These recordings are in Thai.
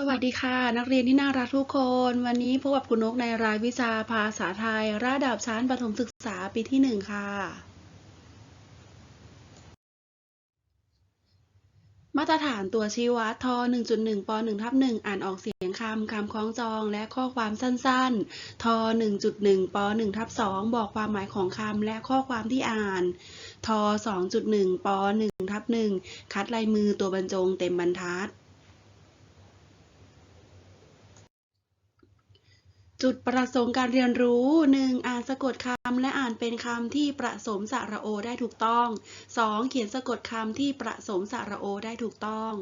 สวัสดีค่ะ นักเรียนที่น่ารักทุกคน วันนี้พบกับคุณนกในรายวิชาภาษาไทย ระดับชั้นประถมศึกษาปีที่หนึ่งค่ะ มาตรฐานตัวชี้วัดท1.1ป1ทับ1อ่านออกเสียงคำคำคล้องจองและข้อความสั้นๆ ท1.1ป1ทับ2บอกความหมายของคำและข้อความที่อ่าน ท2.1ป1ทับ1คัดลายมือตัวบรรจงเต็มบรรทัด จุดประสงค์การเรียนรู้ 1. อ่านสะกดคำและอ่านเป็นคำที่ประสมสระโอได้ถูกต้อง 2. เขียนสะกดคำที่ประสมสระโอได้ถูกต้อง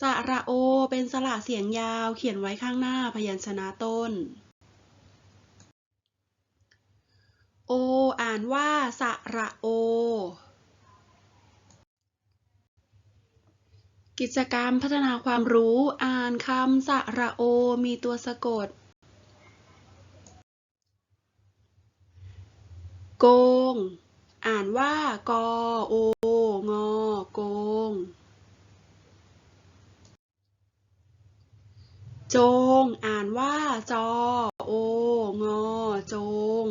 สระโอ เป็นสระเสียงยาว เขียนไว้ข้างหน้าพยัญชนะต้น โอ อ่านว่าสระโอ กิจกรรมพัฒนาความรู้ อ่านคำสระโอ มีตัวสะกด โกง อ่านว่ากอโองอโกง โจง อ่านว่าจอโองอโจง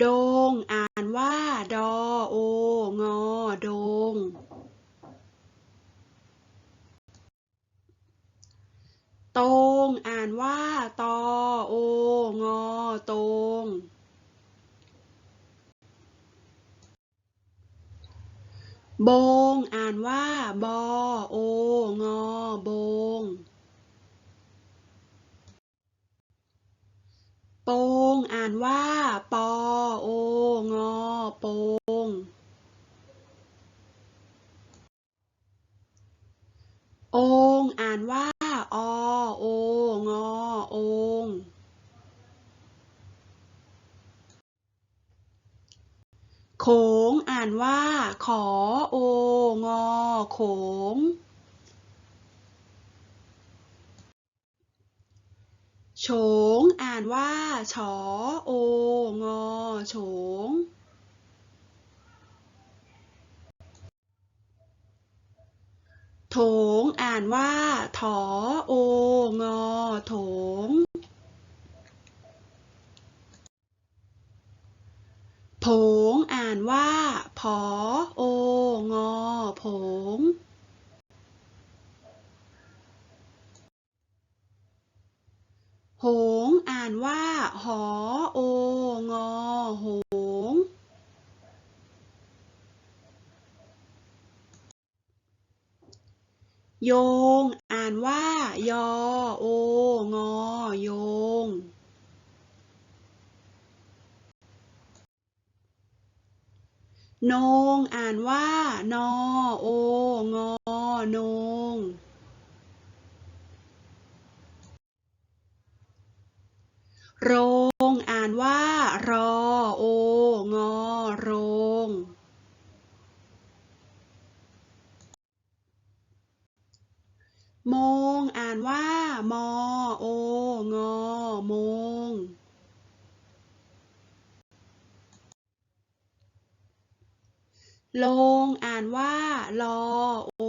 โดง อ่านว่า ดอ โอ งอ โดงตงอ่านว่า ตอ โอ งอตงบง อ่านว่า บอ โอ งอ บง โปงอ่านว่า ปอ โอ งอ โปง โองอ่านว่า อ โอ งอ โองโขงอ่านว่า ขอ โอ งอ โขง โฉงอ่านว่าฉอโองอโฉงโถงอ่านว่าถอโองอโถงผงอ่านว่าผอโองอ โผง โหง อ่านว่า หอโองอ โหง โยง อ่านว่า ยอโองอ โยง โนง อ่านว่า นอโองอ โนง โรง อ่านว่า รอโองอ โรง โมง อ่านว่า มอ โอ งอโมง ลง อ่านว่า ลอ โอ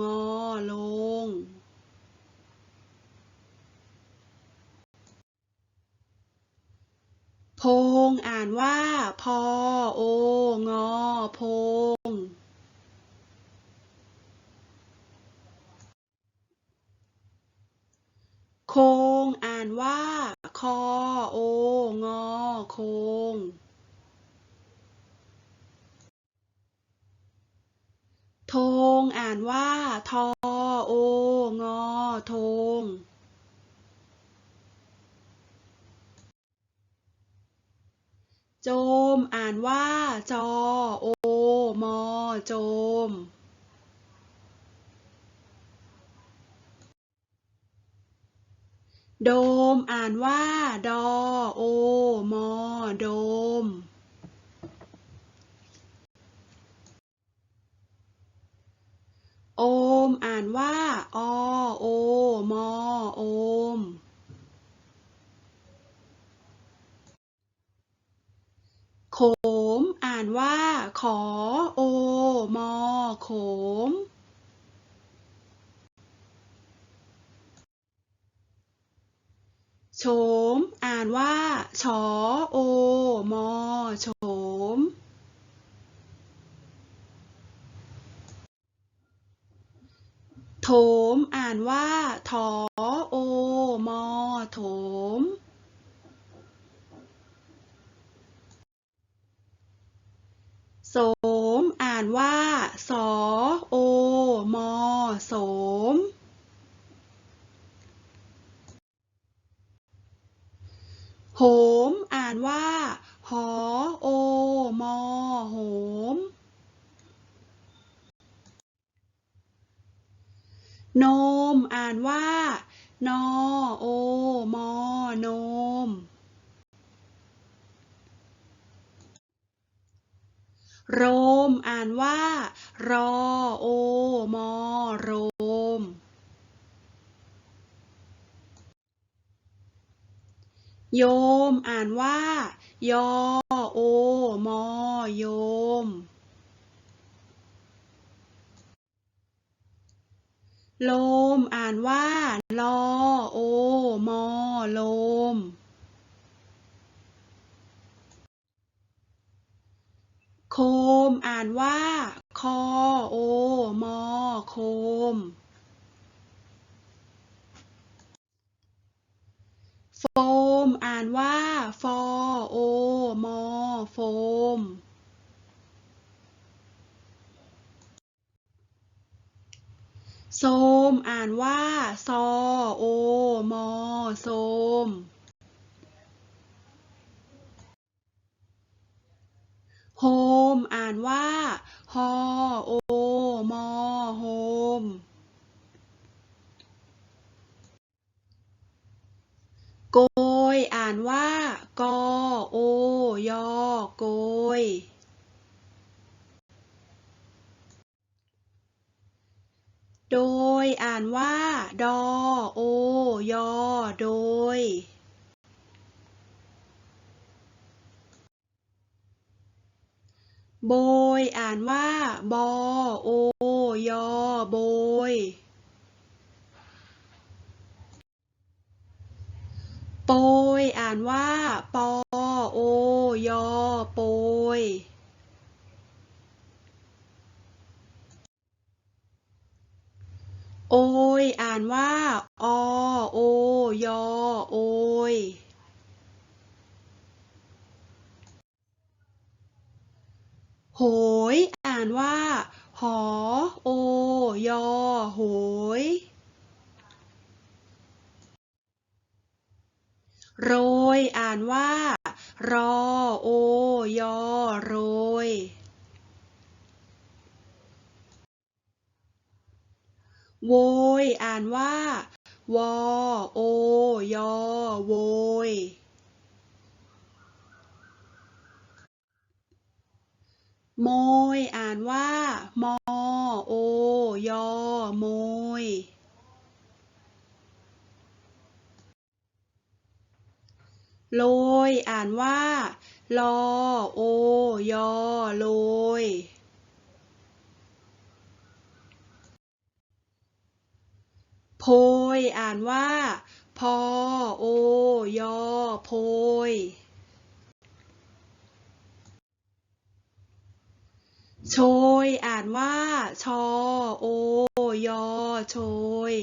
งอ ลงโพง อ่านว่า พอ โอ งอโพง โคงอ่านว่า คอ โอ งอ โคง ทงอ่านว่า ทอ โอ งอ ทง โจมอ่านว่า จอ โอ มอ โจม โดม อ่านว่า ดอ โอ มอ โดม โอม อ่านว่า อ โอ มอ โอม โขม อ่านว่า ขอ โอ มอ โขม โฉม อ่านว่า ชอโอ มอ โฉม โถม อ่านว่า ทอ โอ มอ โถม โสม อ่านว่า สอ โอ มอ โสม โหม อ่านว่า หอ โอ มอ โหม โนม อ่านว่า นอ โอ มอ โนม โรม อ่านว่า รอ โอ มอ โรม โยมอ่านว่ายอโอมอโยม โลมอ่านว่าลอโอมอโลม โคมอ่านว่าคอโอมอโคม โฟม อ่านว่าฟอโอมอโฟม โซม อ่านว่าซอโอมอโซมโฮม อ่านว่าฮอ โอ มอ โฮม โกย อ่านว่า กอ โอ ยอ โกย โดย อ่านว่า ดอ โอ ยอ โดย โบย อ่านว่า บอ โอ ยอ โบย โปย อ่านว่า ปอ โอ ยอ โปย โอย อ่านว่า อ โอ ยอ โอย โหย อ่านว่า หอ โอ ยอ โหย โรย อ่านว่า รอ โอ ยอ โรย โวย อ่านว่า วอ โอ ยอ โวย โมย อ่านว่า มอ โอ ยอ โมย โลย อ่านว่า ลอ โอ ยอ โลย โพ ยอ่านว่า พอ โอ ยอ โพย โชย อ่านว่า ชอ โอ ยอ โชย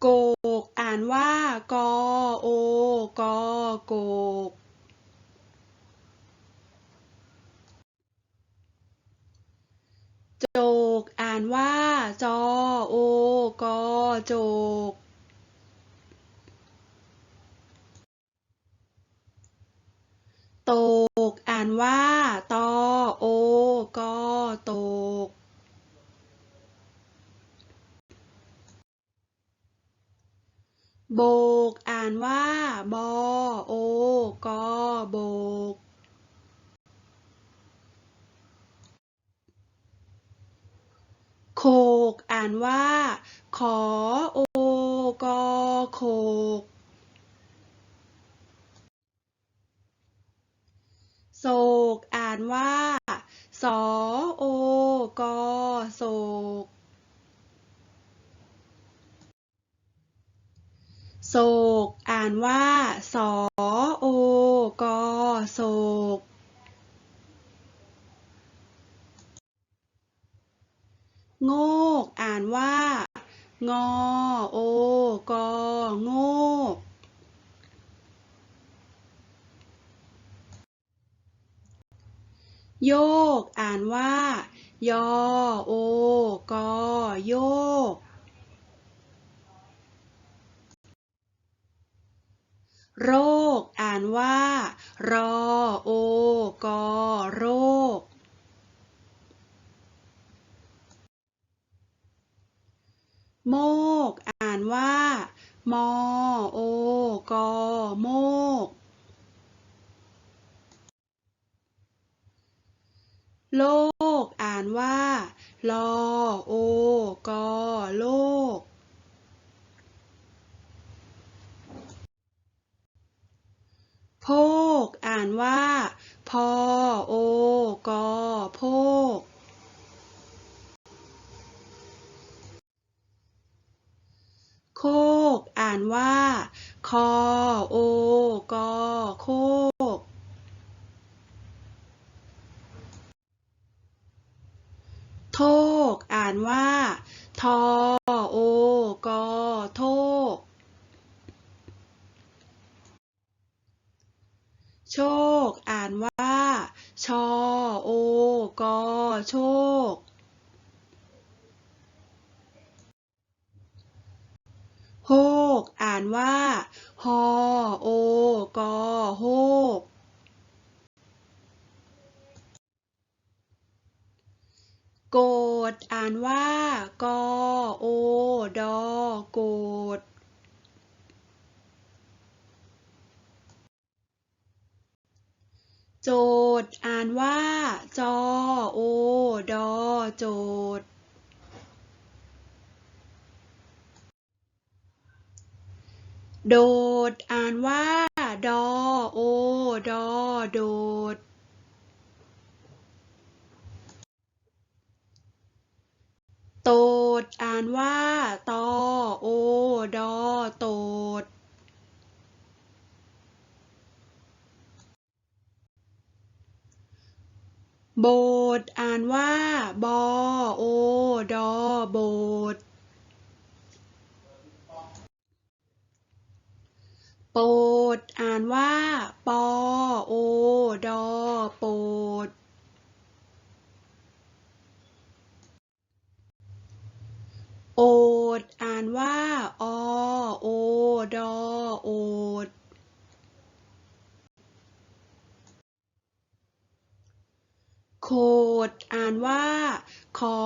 โกก อ่านว่า กอ โอ กอโกก จก อ่านว่า จอ โอ กอ โจกโตก อ่านว่า ตอ โอ กอโตก โบก อ่านว่า บอ โอ กอ โบก โคกอ่านว่า ขอโอกอโคกโศกอ่านว่า สอโอกอโศกโศกอ่านว่า สอโอกอโศก โงก อ่านว่า งอ โอ กอ โงก โยก อ่านว่า ยอ โอ กอ โยก โรค อ่านว่า รอ โอ กอ โรค โมก อ่านว่า มอ โอ กอ โมก โลก อ่านว่า ลอ โอ กอ โลก โพก อ่านว่า พอ โอ กอ โพก โคก อ่านว่า คอ โอกอโคก โทก อ่านว่า ทอ โอ กอ โทก โชค อ่านว่า ชอ โอ กอ โชค โฮก อ่านว่า ฮอ โอ กอ โฮก โกด อ่านว่ากอโอดอโกดโจดอ่านว่า จอโอดอโจดโดด อ่านว่า ดอโอดอโดด โตด อ่านว่า ตอ โอ ดอ โตด โบด อ่านว่า บอ โอ ดอ โบดโปด อ่านว่า ปอ โอ ดอ โปด อด อ่านว่า อโอ ดอ โอด โคด อ่านว่า ขอ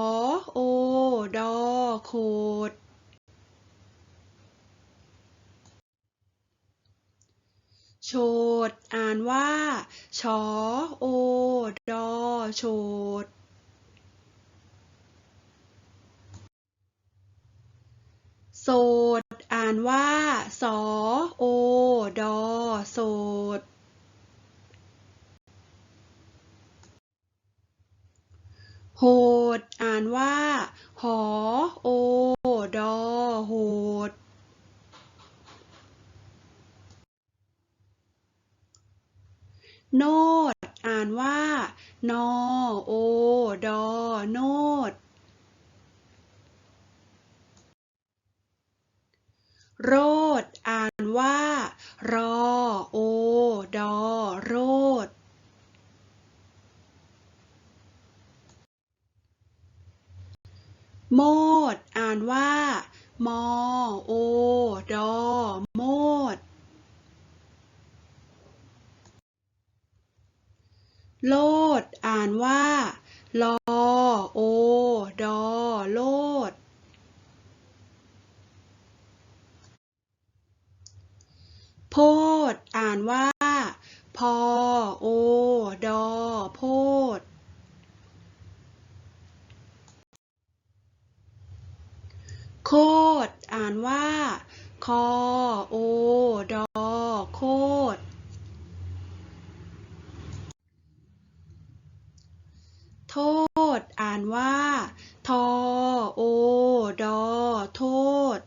โอ ดอ โคดโฉดอ่านว่า ชอ โอ ดอโฉด โสด อ่านว่า สอ โอ ดอ โสด โหด อ่านว่า หอ โอ ดอ โหด โนด อ่านว่า นอ โอ ดอ โนด โรด อ่านว่า รอ โอ ดอ โรด โมด อ่านว่า มอ โอ ดอ โมด โลด อ่านว่า ลอโอ ดอ โลด โพด อ่านว่า พอ โอ ดอ โพด โคด อ่านว่า คอ โอ ดอ โคด โทษ อ่านว่า ทอ ดอ โทษ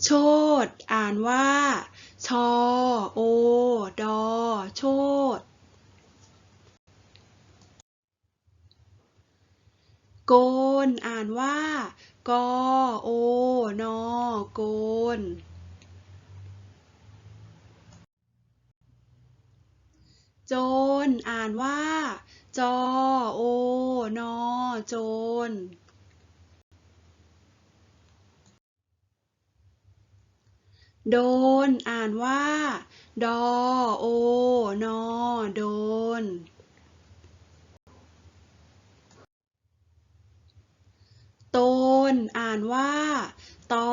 โช ด อ่านว่า ชอ โอ ดอ โชดโกน อ่านว่า กอ โอ นอ โกนโจรอ่านว่า จอ โอ นอ โจร โดน อ่านว่า ดอ โอ นอ โดน โตน อ่านว่า ตอ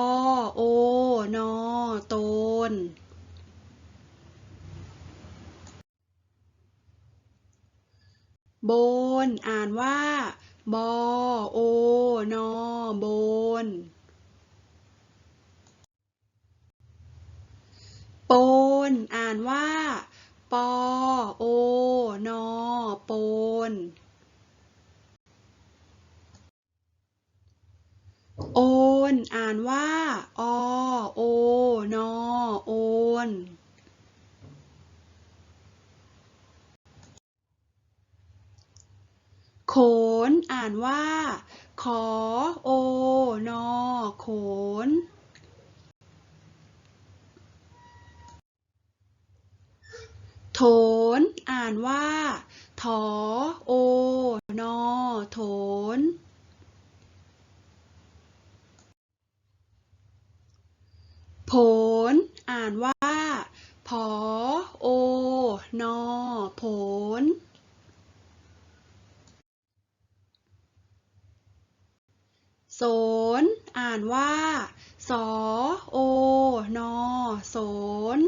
โอ นอ โตน โบน อ่านว่า บอ โอ นอ โบน โปน อ่านว่า ปอ โอ นอ โปน โอน อ่านว่า อ โอ นอ โอนโขน อ่านว่า ขอ โอนอ โขน โถน อ่านว่า ถอ โอนอโถน ผล อ่านว่า ผอ โอ นอ ผล โสน อ่านว่า สอ โอ นอ โสน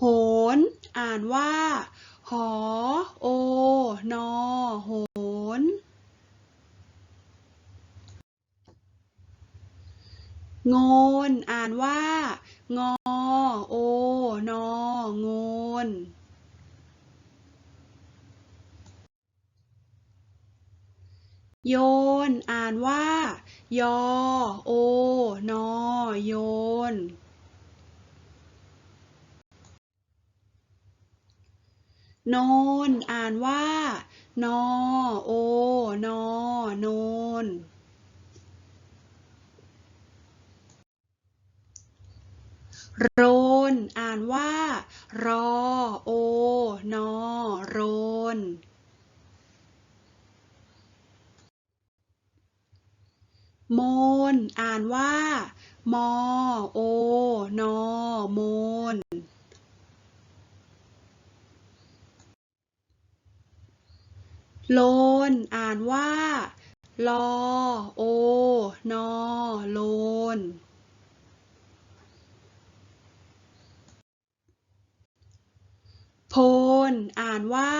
โหน อ่านว่า หอ โอ นอ โหน โงน อ่านว่า งอ โอ นอ โงน โยน อ่านว่า ยอ โอ นอ โยน โนน อ่านว่า นอ โอ นอ โนนโรน อ่านว่า รอ โอ นอ โรน โมน อ่านว่า มอ โอ นอ โมน โลน อ่านว่า ลอ โอ นอ โลน โพน อ่านว่า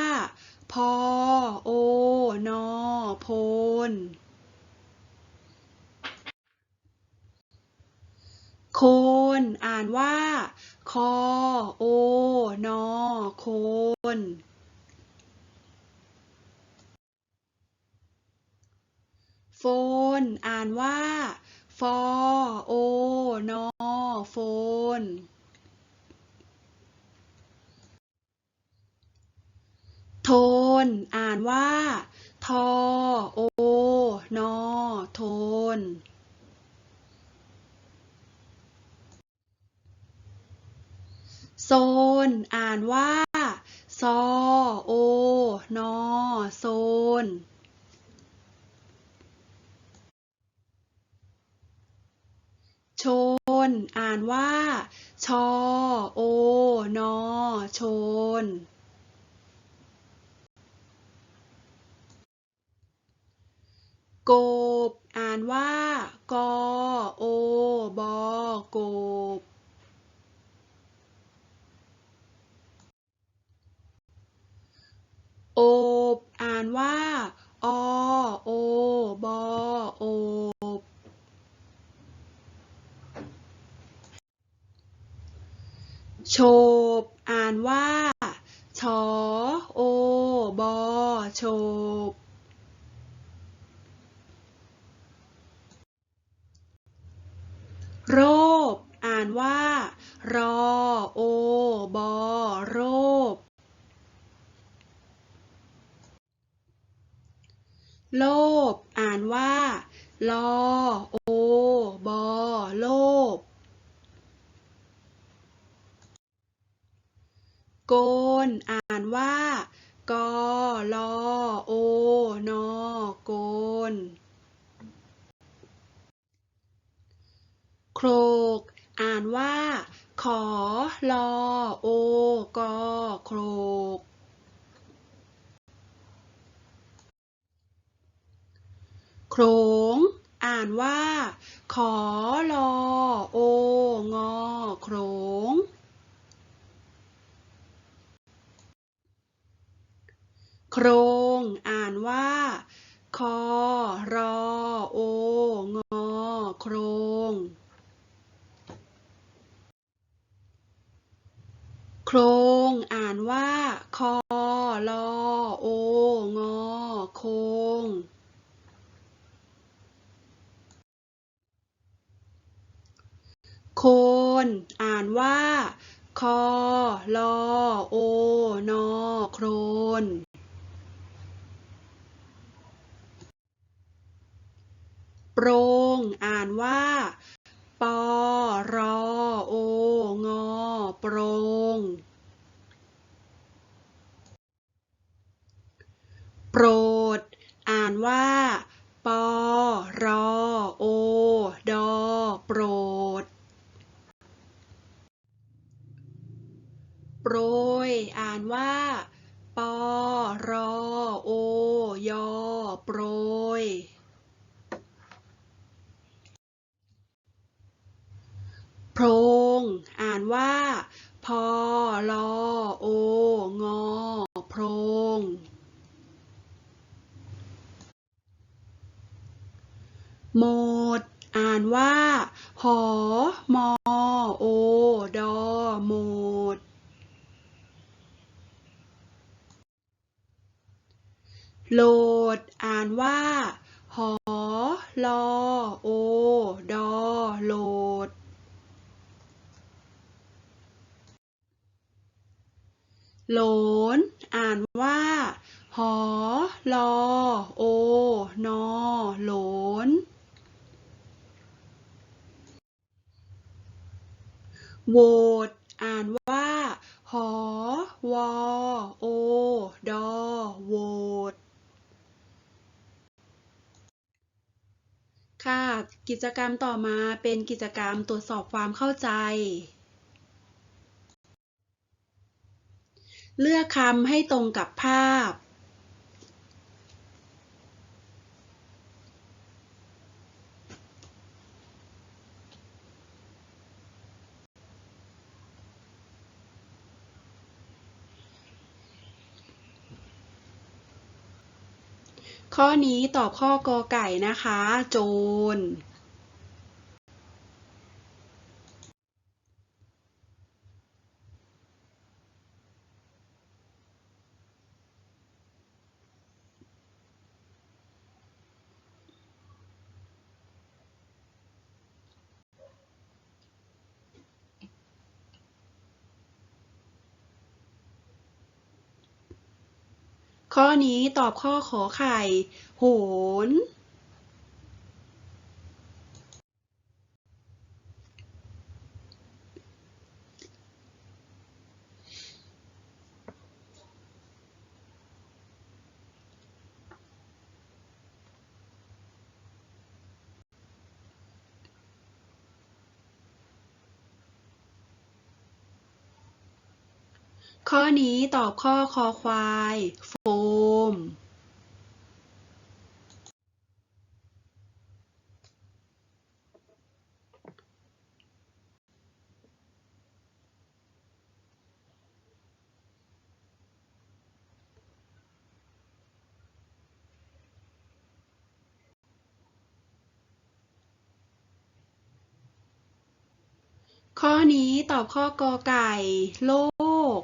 พอ โอ นอ โพน โคน อ่านว่า คอ โอ นอ โคนโฟน อ่านว่า ฟอ โอ นอ โฟน โทน อ่านว่า ทอ โอ นอ โทน โซน อ่านว่าซอโอนอโซน ชน อ่านว่า ชอโอนอชน โกบ อ่านว่า กอโอบอโกบ โอบอ่านว่าอโอบโอบโฉบอ่านว่าชอโอบโฉบโรบอ่านว่ารอโอบอโรบ โลภอ่านว่า ลอ โอ บอ โลภ โกน อ่านว่า กอ ลอ โอ นอ โกน โครก อ่านว่า ขอ ลอ โอ กอ โครกโขลง อ่านว่า ขอลอโองอโขลงโครง อ่านว่า คอรอโองอโครงโครง อ่านว่า คอลอโองอโคง โคน อ่านว่า คอ ลอ โอ นอ โครน โปรง อ่านว่า ปอ รอ โอ งอ โปรงโปรด อ่านว่า ปอ รอ โอ ดอ โปรด โปรย อ่านว่า ปอรอโอยอโปรย โพรง อ่านว่า พอลอโองอโพรงโหมด อ่านว่า หอ มอ โอ ดอโหมด โหลด อ่านว่า หอลอโอ ดอ โหลด โหลน อ่านว่า หอลอโอ นอ โหลนโหวต อ่านว่า หอวอโอ ดอโหวต ค่ะ กิจกรรมต่อมาเป็นกิจกรรมตรวจสอบความเข้าใจ เลือกคำให้ตรงกับภาพ ข้อนี้ตอบข้อกอไก่นะคะ โจร ข้อนี้ตอบข้อขอไข่ โหน ข้อนี้ตอบข้อคอควายโฟม ข้อนี้ตอบข้อกอไก่ โลก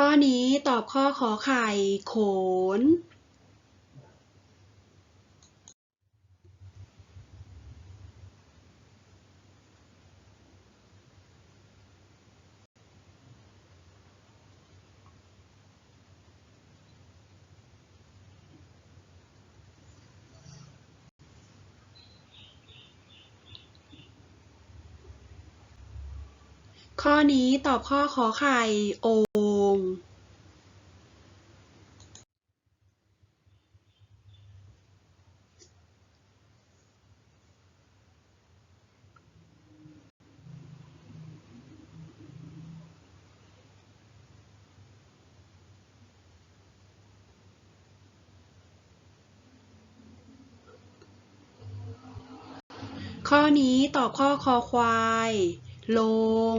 ข้อนี้ตอบข้อขอไข่ โขน ข้อนี้ตอบข้อขอไข่โอ่งข้อนี้ตอบข้อคอควาย ลง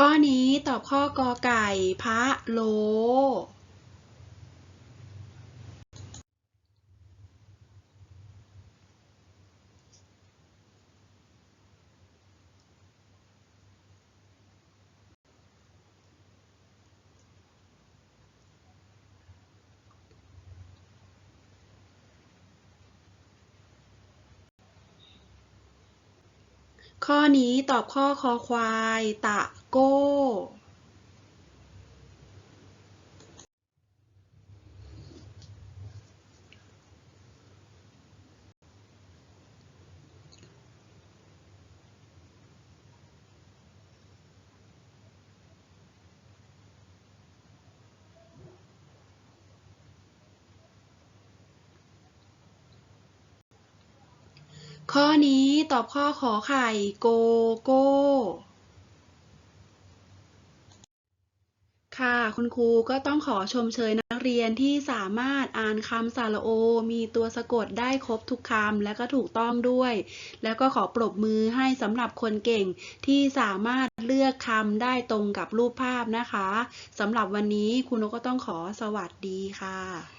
ข้อนี้ตอบข้อกอไก่ พระโล ข้อนี้ตอบข้อคอควาย ตะโก้ ข้อนี้ตอบข้อขอไข่โกโก้ ค่ะคุณครูก็ต้องขอชมเชยนักเรียนที่สามารถอ่านคำสระโอ มีตัวสะกดได้ครบทุกคำและก็ถูกต้องด้วย แล้วก็ขอปรบมือให้สำหรับคนเก่งที่สามารถเลือกคำได้ตรงกับรูปภาพนะคะสำหรับวันนี้คุณนกก็ต้องขอสวัสดีค่ะ